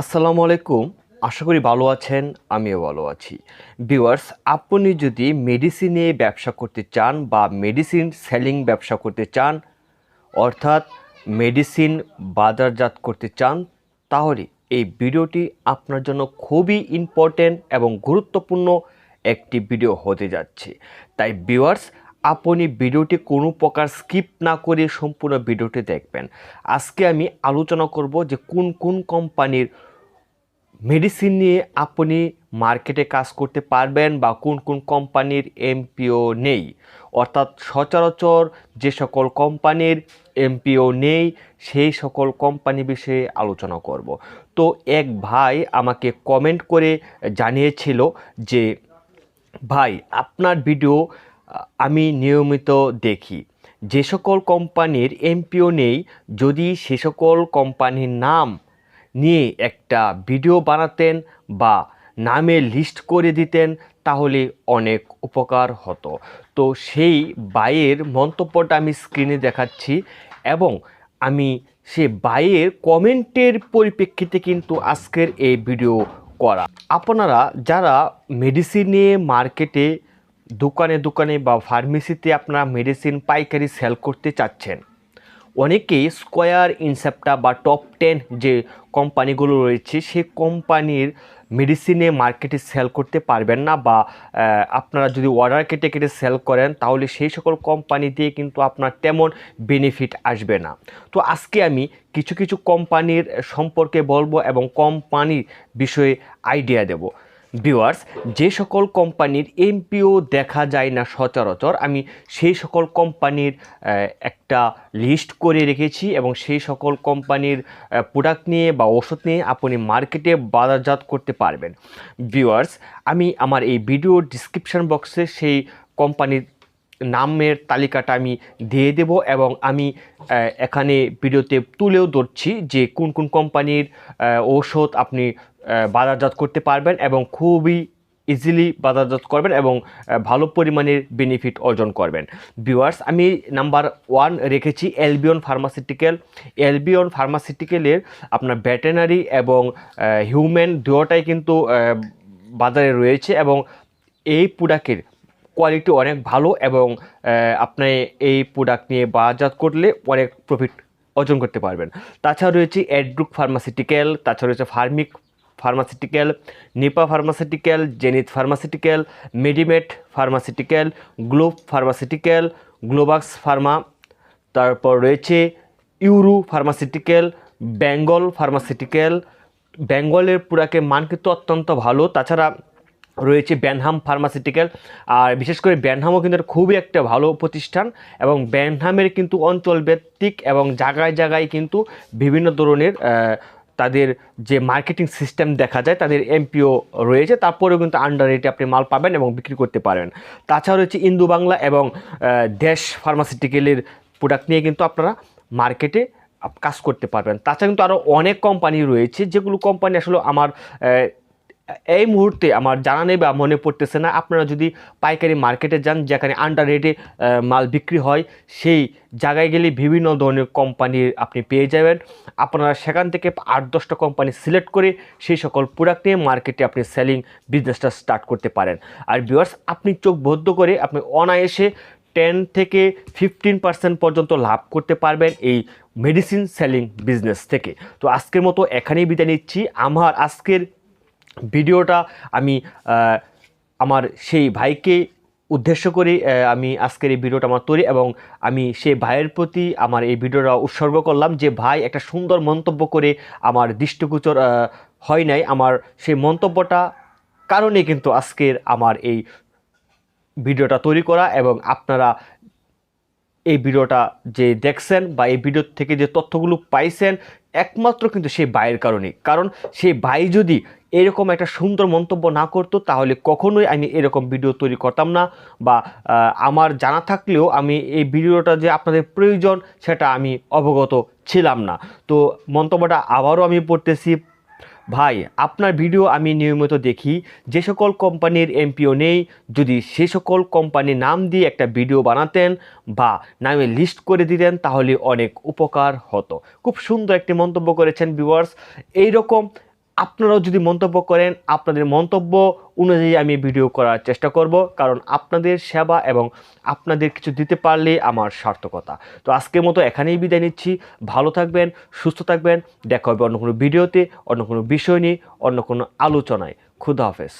আসসালামু আলাইকুম। আশা করি ভালো আছেন, আমিও ভালো আছি। ভিউয়ার্স, আপনি যদি মেডিসিনে ব্যবসা করতে চান বা মেডিসিন সেলিং ব্যবসা করতে চান, অর্থাৎ মেডিসিন বাজারজাত করতে চান, তাহলে এই ভিডিওটি আপনার জন্য খুবই ইম্পর্ট্যান্ট এবং গুরুত্বপূর্ণ একটি ভিডিও হতে যাচ্ছে। তাই ভিউয়ার্স, আপনি ভিডিওটি কোনো প্রকার স্কিপ না করে সম্পূর্ণ ভিডিওটি দেখবেন। আজকে আমি আলোচনা করব যে কোন কোন কোম্পানির মেডিসিন নিয়ে আপনি মার্কেটে কাজ করতে পারবেন বা কোন কোন কোম্পানির এমপিও নেই। অর্থাৎ সচরাচর যে সকল কোম্পানির এমপিও নেই, সেই সকল কোম্পানি বিষয়ে আলোচনা করব। তো এক ভাই আমাকে কমেন্ট করে জানিয়েছিল যে, ভাই, আপনার ভিডিও আমি নিয়মিত দেখি। যে সকল কোম্পানির এমপিও নেই, যদি সে সকল কোম্পানির নাম নিয়ে একটা ভিডিও বানাতেন বা নামে লিস্ট করে দিতেন, তাহলে অনেক উপকার হতো। তো সেই বাইয়ের মন্তব্যটা আমি স্ক্রিনে দেখাচ্ছি এবং আমি সে বাইয়ের কমেন্টের পরিপ্রেক্ষিতে কিন্তু আজকের এই ভিডিও করা। আপনারা যারা মেডিসিন নিয়ে মার্কেটে দোকানে দোকানে বা ফার্মেসিতে আপনারা মেডিসিন পাইকারি সেল করতে চাচ্ছেন অনেকেই স্কোয়ার, ইনসেপ্টা বা টপ টেন যে কোম্পানিগুলো রয়েছে, সেই কোম্পানির মেডিসিনে মার্কেটে সেল করতে পারবেন না বা আপনারা যদি অর্ডার কেটে কেটে সেল করেন, তাহলে সেই সকল কোম্পানি দিয়ে কিন্তু আপনার তেমন বেনিফিট আসবে না। তো আজকে আমি কিছু কিছু কোম্পানির সম্পর্কে বলব এবং কোম্পানির বিষয়ে আইডিয়া দেব। ভিউয়ার্স যে সকল কোম্পানির এমপিও দেখা যায় না সচরাচর, আমি সেই সকল কোম্পানির একটা লিস্ট করে রেখেছি এবং সেই সকল কোম্পানির প্রোডাক্ট নিয়ে বা ওষুধ নিয়ে আপনি মার্কেটে বাজারজাত করতে পারবেন। ভিউয়ার্স আমি আমার এই ভিডিও ডিসক্রিপশান বক্সে সেই কোম্পানির নামের তালিকাটা আমি দিয়ে দেব এবং আমি এখানে ভিডিওতে তুলেও ধরছি যে কোন কোন কোম্পানির ঔষধ আপনি বাজারজাত করতে পারবেন এবং খুবই ইজিলি বাজারজাত করবেন এবং ভালো পরিমাণের বেনিফিট অর্জন করবেন। ভিউয়ার্স, আমি নাম্বার ওয়ান রেখেছি এলবিয়ন ফার্মাসিউটিক্যাল। এলবিয়ন ফার্মাসিউটিক্যালের আপনার ভেটেনারি এবং হিউম্যান দুয়োটাই কিন্তু বাজারে রয়েছে এবং এই প্রোডাক্টের কোয়ালিটি অনেক ভালো এবং আপনি এই প্রোডাক্ট নিয়ে বাজার করলে অনেক প্রফিট অর্জন করতে পারবেন। তাছাড়া রয়েছে অ্যাড্রুক ফার্মাসিউটিক্যাল তাছাড়া রয়েছে formic pharmaceutical Nipa pharmaceutical Zenith pharmaceutical Medimet pharmaceutical Globe pharmaceutical Globex pharma তারপর রয়েছে ইউরু ফার্মাসিউটিক্যাল বেঙ্গল ফার্মাসিউটিক্যাল বেঙ্গলের পুরাকে মান কিন্তু অত্যন্ত ভালো। তাছাড়া রয়েছে ব্যানহাম ফার্মাসিউটিক্যাল। আর বিশেষ করে ব্যানহামও কিন্তু খুবই একটা ভালো প্রতিষ্ঠান এবং ব্যানহামের কিন্তু অঞ্চল ভিত্তিক এবং জায়গায় জায়গায় কিন্তু বিভিন্ন ধরনের তাদের যে মার্কেটিং সিস্টেম দেখা যায়, তাদের এমপিও রয়েছে। তারপরেও কিন্তু আন্ডার রেটে আপনি মাল পাবেন এবং বিক্রি করতে পারবেন তাছাড়া রয়েছে ইন্দু বাংলা এবং দেশ ফার্মাসিউটিক্যালের প্রোডাক্ট নিয়ে কিন্তু আপনারা মার্কেটে কাজ করতে পারবেন। তাছাড়া কিন্তু আরও অনেক কোম্পানি রয়েছে, যেগুলো কোম্পানি আসলে আমার এই মুহূর্তে আমার জানা নেই বা মনে পড়তেছে না। আপনারা যদি পাইকারি মার্কেটে যান, যেখানে আন্ডার রেটে মাল বিক্রি হয়, সেই জায়গায় গেলে বিভিন্ন ধরনের কোম্পানি আপনি পেয়ে যাবেন। আপনারা সেখান থেকে আট দশটা কোম্পানি সিলেক্ট করে সেই সকল প্রোডাক্ট নিয়ে মার্কেটে আপনি সেলিং বিজনেসটা স্টার্ট করতে পারেন। আর ভিউয়ার্স আপনি চোখ বদ্ধ করে আপনি অনায়াসে টেন থেকে ফিফটিন পার্সেন্ট পর্যন্ত লাভ করতে পারবেন এই মেডিসিন সেলিং বিজনেস থেকে। তো আজকের মতো এখানেই বিদায় নিচ্ছি। আমার আজকের ভিডিওটা আমি আমার সেই ভাইকে উদ্দেশ্য করে আমি আজকের এই ভিডিওটা আমার তৈরি এবং আমি সেই ভাইয়ের প্রতি আমার এই ভিডিওটা উৎসর্গ করলাম যে, ভাই, একটা সুন্দর মন্তব্য করে আমার দৃষ্টিগোচর হয় নাই। আমার সেই মন্তব্যটা কারণে কিন্তু আজকের আমার এই ভিডিওটা তৈরি করা এবং আপনারা এই ভিডিওটা যে দেখছেন বা এই ভিডিও থেকে যে তথ্যগুলো পাইছেন, একমাত্র কিন্তু সেই ভাইয়ের কারণে। কারণ সেই ভাই যদি এরকম একটা সুন্দর মন্তব্য না করতো, তাহলে কখনোই আমি এরকম ভিডিও তৈরি করতাম না বা আমার জানা থাকলেও আমি এই ভিডিওটা যে আপনাদের প্রয়োজন সেটা আমি অবগত ছিলাম না। তো মন্তব্যটা আবারও আমি পড়তেছি, ভাই, আপনার ভিডিও আমি নিয়মিত দেখি, যে সকল কোম্পানির এমপিও নেই, যদি সে সকল কোম্পানির নাম দিয়ে একটা ভিডিও বানাতেন বা নামে লিস্ট করে দিতেন, তাহলে অনেক উপকার হতো। খুব সুন্দর একটি মন্তব্য করেছেন ভিউয়ার্স এইরকম আপনারাও যদি মন্তব্য করেন, আপনাদের মন্তব্য অনুযায়ী আমি ভিডিও করার চেষ্টা করব, কারণ আপনাদের সেবা এবং আপনাদের কিছু দিতে পারলে আমার সার্থকতা। তো আজকের মতো এখানেই বিদায় নিচ্ছি। ভালো থাকবেন, সুস্থ থাকবেন। দেখা হবে অন্য কোনো ভিডিওতে অন্য কোনো বিষয় নিয়ে, অন্য কোনো আলোচনায়। খুদা হাফেজ।